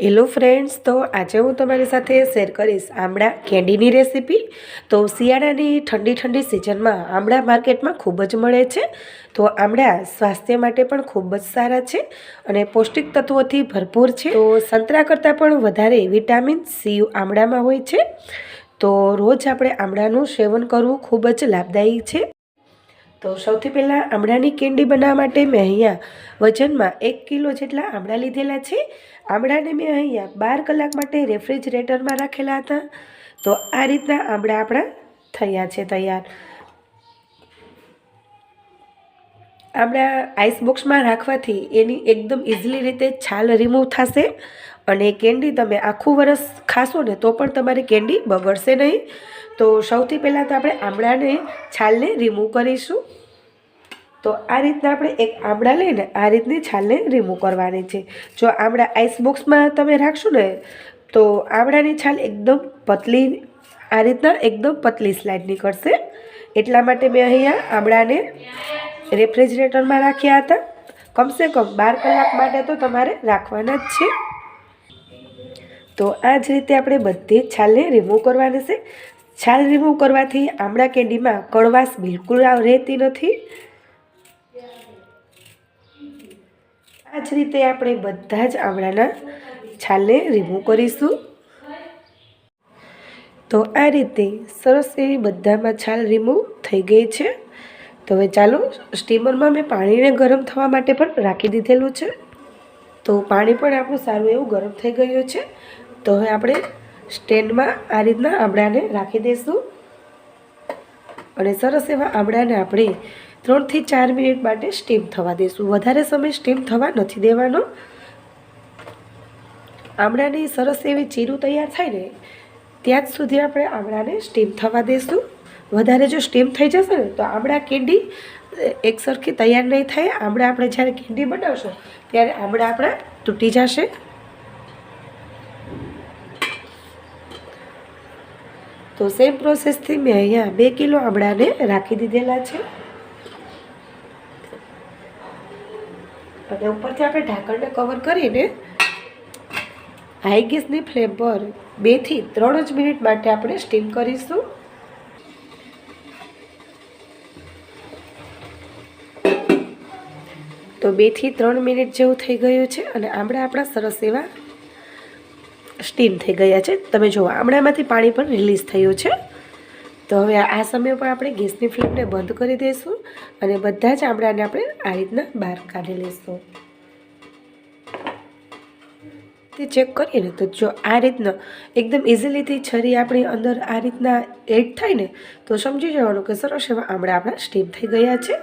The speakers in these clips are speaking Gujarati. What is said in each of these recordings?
હેલો ફ્રેન્ડ્સ તો આજે હું તમારી સાથે શેર કરીશ આમળા કેન્ડીની રેસીપી તો શિયાળાની ઠંડી ઠંડી સિઝનમાં આમળા માર્કેટમાં ખૂબ જ મળે છે. તો આમળા સ્વાસ્થ્ય માટે પણ ખૂબ જ સારા છે અને પૌષ્ટિક તત્વોથી ભરપૂર છે. તો સંતરા કરતાં પણ વધારે વિટામિન સી આમળામાં હોય છે. તો રોજ આપણે આમળાનું સેવન કરવું ખૂબ જ લાભદાયી છે. તો સૌથી પહેલાં આમળાની કેન્ડી બનાવવા માટે મેં અહીંયા વજનમાં એક કિલો જેટલા આમળા લીધેલા છે. આમળાને મેં અહીંયા બાર કલાક માટે રેફ્રિજરેટરમાં રાખેલા હતા. તો આ રીતના આમળા આપણા થયા છે તૈયાર. આમળા આઈસ બોક્સમાં રાખવાથી એની એકદમ ઇઝીલી રીતે છાલ રિમૂવ થશે અને કેન્ડી તમે આખું વરસ ખાશો ને તો પણ તમારી કેન્ડી બગડશે નહીં. તો સૌથી પહેલાં તો આપણે આમળાને છાલને રિમૂવ કરીશું. તો આ રીતના આપણે એક આમળા લઈને આ રીતની છાલને રિમૂવ કરવાની છે. જો આમળા આઈસ બોક્સમાં તમે રાખશો ને, તો આમળાની છાલ એકદમ પતલી, આ રીતના એકદમ પતલી સ્લાઇડ નીકળશે. એટલા માટે મેં અહીંયા આમળાને રેફ્રિજરેટરમાં રાખ્યા હતા. કમસે કમ બાર કલાક માટે તો તમારે રાખવાના જ છે. તો આ જ રીતે આપણે બધી જ છાલને રિમૂવ કરવાની છે. છાલ રિમૂવ કરવાથી આમળા કેન્ડીમાં કડવાશ બિલકુલ રહેતી નથી. આ જ રીતે આપણે બધા જ આમળાના છાલને રિમૂવ કરીશું. તો આ રીતે સરસ એવી બધામાં છાલ રિમૂવ થઈ ગઈ છે. તો હવે ચાલો સ્ટીમરમાં મેં પાણીને ગરમ થવા માટે પણ રાખી દીધેલું છે. તો પાણી પણ આપણું સારું એવું ગરમ થઈ ગયું છે. તો હવે આપણે સ્ટેન્ડમાં આ રીતના આમળાને રાખી દઈશું. અને સરસ એવા આમળાને આપણે ત્રણથી ચાર મિનિટ માટે સ્ટીમ થવા દઈશું વધારે સમય સ્ટીમ થવા નથી દેવાનો. આમળાની સરસ એવી ચીરું તૈયાર થાય ને, ત્યાં સુધી આપણે આમળાને સ્ટીમ થવા દઈશું વધારે જો સ્ટીમ થઈ જશે ને, તો આમળા કેન્ડી એકસરખી તૈયાર નહીં થાય. આમળા આપણે જ્યારે કેન્ડી બનાવશું, ત્યારે આમળા આપણા તૂટી જશે. તો સેમ પ્રોસેસથી મેં અહીંયા બે કિલો આમળાને રાખી દીધેલા છે. અને ઉપરથી આપણે ઢાંકણને કવર કરીને હાઈ ગેસની ફ્લેમ પર બેથી ત્રણ જ મિનિટ માટે આપણે સ્ટીમ કરીશું. તો બેથી ત્રણ મિનિટ જેવું થઈ ગયું છે અને આમળા આપણા સરસ એવા સ્ટીમ થઈ ગયા છે. તમે જુઓ, આમળામાંથી પાણી પણ રિલીઝ થયું છે. તો હવે આ સમય પર આપણે ગેસની ફ્લેમને બંધ કરી દઈશું અને બધા જ આમળાને આપણે આ રીતના બહાર કાઢી લઈશું. તે ચેક કરીએ ને તો જો આ રીતના એકદમ ઇઝીલીથી છરી આપણી અંદર આ રીતના એડ થાય ને તો સમજી જવાનું કે સરસ એવા આમળા આપણા સ્ટીમ થઈ ગયા છે.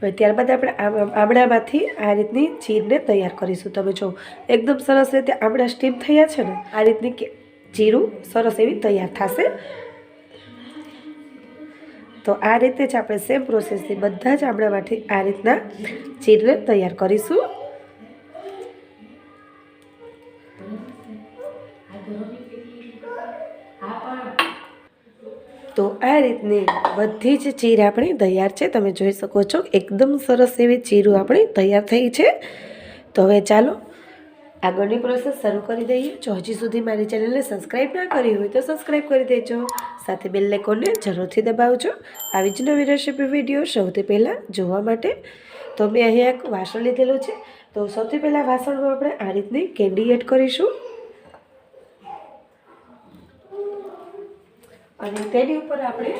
હવે ત્યારબાદ આપણે આમળામાંથી આ રીતની ચીરને તૈયાર કરીશું. તમે જો એકદમ સરસ રીતે આમળા સ્ટીમ થયા છે ને, આ રીતની જીરું સરસ એવી તૈયાર થશે. તો આ રીતે જ આપણે સેમ પ્રોસેસથી બધા જ આમળામાંથી આ રીતના ચીરને તૈયાર કરીશું. તો આ રીતની બધી જ ચીર આપણી તૈયાર છે. તમે જોઈ શકો છો, એકદમ સરસ એવી ચીરું આપણી તૈયાર થઈ છે. તો હવે ચાલો આગળની પ્રોસેસ શરૂ કરી દઈએ. જો હજી સુધી મારી ચેનલને સબસ્ક્રાઈબ ના કરી હોય તો સબસ્ક્રાઈબ કરી દેજો. સાથે બેલ આઇકોનને જરૂરથી દબાવજો. આવી જ નવી રેસીપી વીડિયો સૌથી પહેલાં જોવા માટે. તો મેં અહીંયા એક વાસણ લીધેલું છે. તો સૌથી પહેલાં વાસણમાં આપણે આ રીતની કેન્ડી એડ કરીશું. અને તેની ઉપર આપણે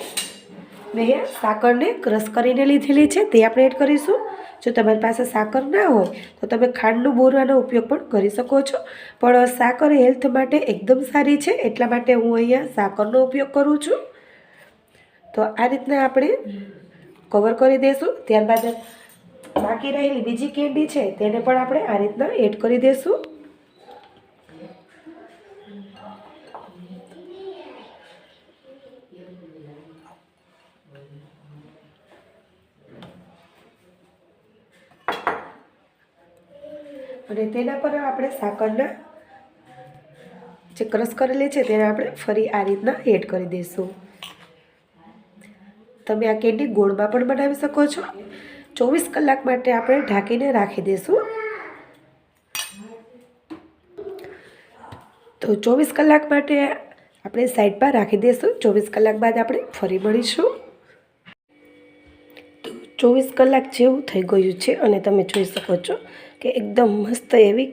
મેં સાકરને ક્રશ કરીને લીધેલી છે. તે આપણે એડ કરીશું. જો તમારી પાસે સાકર ના હોય તમે ખાંડનું બોરવાનો ઉપયોગ પણ કરી શકો છો. પણ સાકર હેલ્થ માટે એકદમ સારી છે, એટલા માટે હું અહીંયા સાકરનો ઉપયોગ કરું છું. તો આ રીતના આપણે કવર કરી દઈશું ત્યારબાદ બાકી રહેલી બીજી કેન્ડી છે, તેને પણ આપણે આ રીતના એડ કરી દઈશું અને તેના પર આપણે સાકરના જે ક્રશ કરેલી છે તેને આપણે ફરી આ રીતના એડ કરી દઈશું. તમે આ કેન્ડી ગોળમાં પણ બનાવી શકો છો. ચોવીસ કલાક માટે આપણે ઢાંકીને રાખી દઈશું. તો ચોવીસ કલાક માટે આપણે સાઈડ પર રાખી દઈશું. ચોવીસ કલાક બાદ આપણે ફરી મળીશું. ચોવીસ કલાક જેવું થઈ ગયું છે અને તમે જોઈ શકો છો કે એકદમ મસ્ત એવી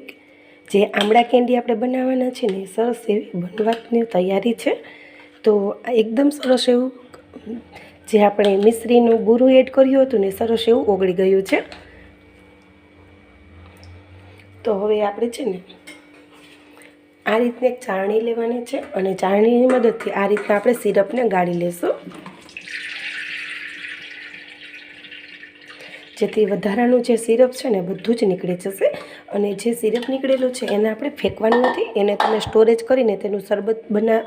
જે આમળા કેન્ડી આપણે બનાવવાના છે ને સરસ એવી બનવાની તૈયારી છે. તો એકદમ સરસ એવું જે આપણે મિશ્રીનું ગુરુ એડ કર્યું હતું ને સરસ એવું ઓગળી ગયું છે. તો હવે આપણે છે ને આ રીતની ચાળણી લેવાની છે અને ચાળણીની મદદથી આ રીતના આપણે સિરપને ગાળી લેશું. જેથી વધારાનું જે સિરપ છે ને બધું જ નીકળી જશે. અને જે સિરપ નીકળેલું છે એને આપણે ફેંકવાનું નથી, એને તમે સ્ટોરેજ કરીને તેનું શરબત બના,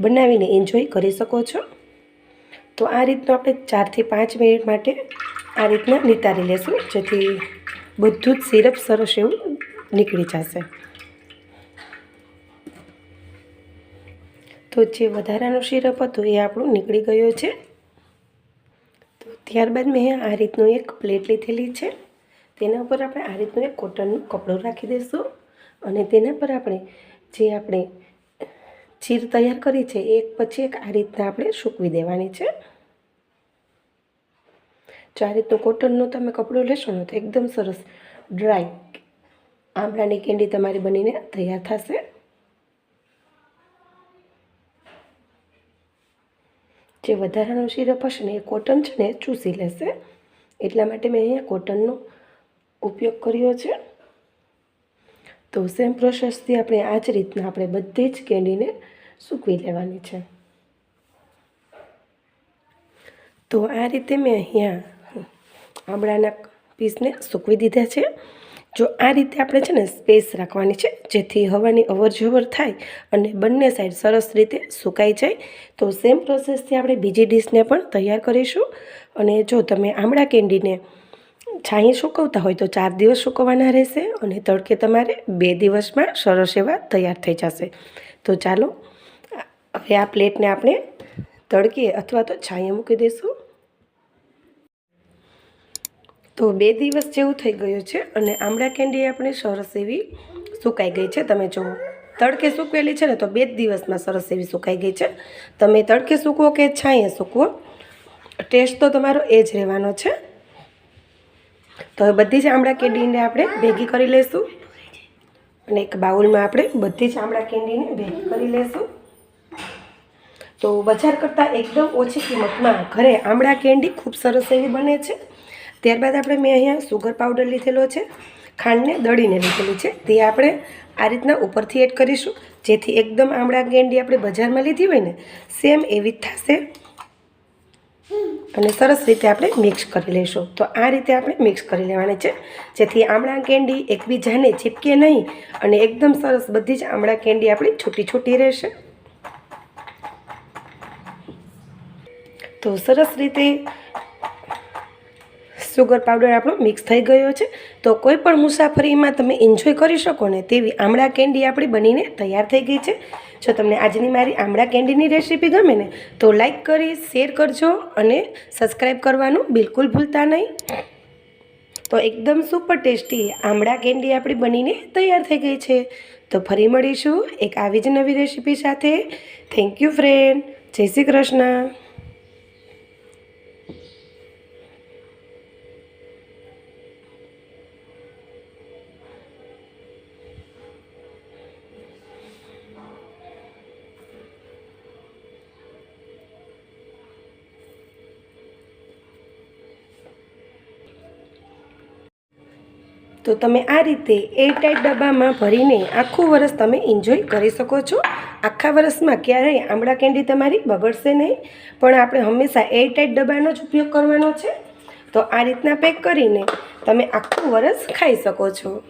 બનાવીને એન્જોય કરી શકો છો. તો આ રીતનું આપણે ચારથી પાંચ મિનિટ માટે આ રીતના નિતારી લેશું, જેથી બધું જ સિરપ સરસ એવું નીકળી જશે. તો જે વધારાનું સિરપ હતું એ આપણું નીકળી ગયું છે. ત્યારબાદ મેં આ રીતનું એક પ્લેટ લીધેલી છે. તેના ઉપર આપણે આ રીતનું એક કોટનનું કપડું રાખી દઈશું અને તેના પર આપણે જે આપણે ચીર તૈયાર કરી છે એક પછી એક આ રીતના આપણે સૂકવી દેવાની છે. જો આ રીતનું કોટનનું તમે કપડું લેશો ને તો એકદમ સરસ ડ્રાય આંબળાની કેન્ડી તમારી બનીને તૈયાર થશે. જે વધારાનું સિરપ હશે ને એ કોટન છે ને એ ચૂસી લેશે. એટલા માટે મેં અહીંયા કોટનનો ઉપયોગ કર્યો છે. તો સેમ પ્રોસેસથી આપણે આ જ રીતના આપણે બધી જ કેન્ડીને સૂકવી લેવાની છે. તો આ રીતે મેં અહીંયા આંબળાના પીસને સૂકવી દીધા છે. જો આ રીતે આપણે છે ને સ્પેસ રાખવાની છે, જેથી હવાની અવરજવર થાય અને બંને સાઈડ સરસ રીતે સુકાઈ જાય. તો સેમ પ્રોસેસથી આપણે બીજી ડીશને પણ તૈયાર કરીશું. અને જો તમે આમળા કેન્ડીને છાંયે સૂકવતા હોય તો ચાર દિવસ સૂકવવાના રહેશે અને તડકે તમારે બે દિવસમાં સરસ એવા તૈયાર થઈ જશે. તો ચાલો હવે આ પ્લેટને આપણે તડકે અથવા તો છાંયે મૂકી દઈશું. તો બે દિવસ જેવું થઈ ગયું છે અને આમળા કેન્ડી આપણે સરસ એવી સુકાઈ ગઈ છે. તમે જુઓ તડકે સૂકવેલી છે ને, તો બે જ દિવસમાં સરસ એવી સુકાઈ ગઈ છે. તમે તડકે સૂકવો કે છાંયે સૂકવો, ટેસ્ટ તો તમારો એ જ રહેવાનો છે. તો હવે બધી જ આમળા કેન્ડીને આપણે ભેગી કરી લઈશું અને એક બાઉલમાં આપણે બધી જ આમળા કેન્ડીને ભેગી કરી લઈશું તો બજાર કરતાં એકદમ ઓછી કિંમતમાં ઘરે આમળા કેન્ડી ખૂબ સરસ એવી બને છે. ત્યારબાદ આપણે મેં અહીંયા સુગર પાવડર લીધેલો છે, ખાંડને દળીને લીધેલી છે. તે આપણે આ રીતના ઉપરથી એડ કરીશું. જેથી એકદમ આમળા કેન્ડી આપણે બજારમાં લીધી હોય ને સેમ એવી જ થશે. અને સરસ રીતે આપણે મિક્સ કરી લઈશું. તો આ રીતે આપણે મિક્સ કરી લેવાની છે. જેથી આમળા કેન્ડી એકબીજાને ચીપકે નહીં અને એકદમ સરસ બધી જ આમળા કેન્ડી આપણી છૂટી છૂટી રહેશે. તો સરસ રીતે સુગર પાવડર આપણો મિક્સ થઈ ગયો છે. તો કોઈ પણ મુસાફરીમાં તમે એન્જોય કરી શકો ને તેવી આમળા કેન્ડી આપણી બનીને તૈયાર થઈ ગઈ છે. જો તમને આજની મારી આમળા કેન્ડીની રેસીપી ગમે ને, તો લાઈક કરી શેર કરજો અને સબસ્ક્રાઈબ કરવાનું બિલકુલ ભૂલતા નહીં. તો એકદમ સુપર ટેસ્ટી આમળા કેન્ડી આપણી બનીને તૈયાર થઈ ગઈ છે. તો ફરી મળીશું એક આવી જ નવી રેસીપી સાથે. થેન્ક યુ ફ્રેન્ડ જય શ્રી કૃષ્ણ. તો તમે આ રીતે એરટાઈટ ડબ્બામાં ભરીને આખું વરસ તમે એન્જોય કરી શકો છો. આખા વરસમાં ક્યારેય આમળા કેન્ડી તમારી બગડશે નહીં. પણ આપણે હંમેશા એરટાઈટ ડબ્બાનો જ ઉપયોગ કરવાનો છે. તો આ રીતના પેક કરીને તમે આખું વરસ ખાઈ શકો છો.